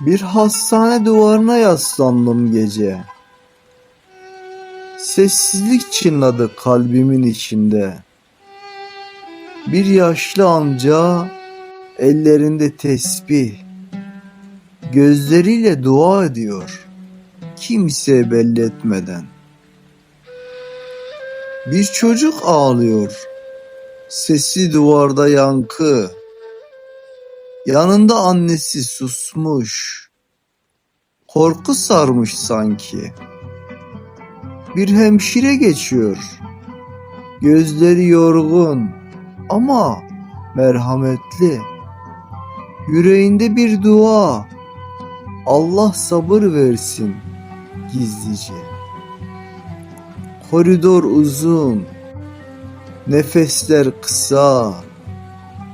Bir hastane duvarına yaslandım gece. Sessizlik çınladı kalbimin içinde. Bir yaşlı amca ellerinde tesbih, gözleriyle dua ediyor. Kimseye belli etmeden. Bir çocuk ağlıyor. Sesi duvarda yankı. Yanında annesi susmuş. Korku sarmış sanki. Bir hemşire geçiyor. Gözleri yorgun ama merhametli. Yüreğinde bir dua. Allah sabır versin gizlice. Koridor uzun. Nefesler kısa.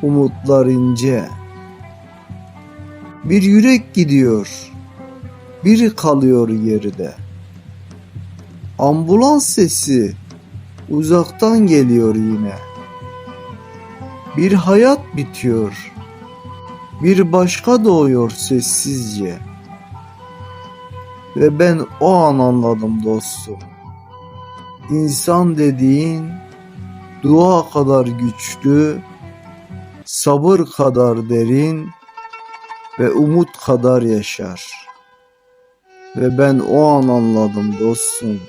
Umutlar ince. Bir yürek gidiyor. Biri kalıyor geride. Ambulans sesi uzaktan geliyor yine. Bir hayat bitiyor. Bir başka doğuyor sessizce. Ve ben o an anladım dostum. İnsan dediğin dua kadar güçlü, sabır kadar derin ve umut kadar yaşar. Ve ben o an anladım dostum.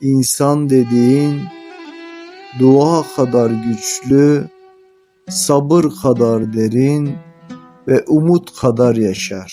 İnsan dediğin dua kadar güçlü, sabır kadar derin ve umut kadar yaşar.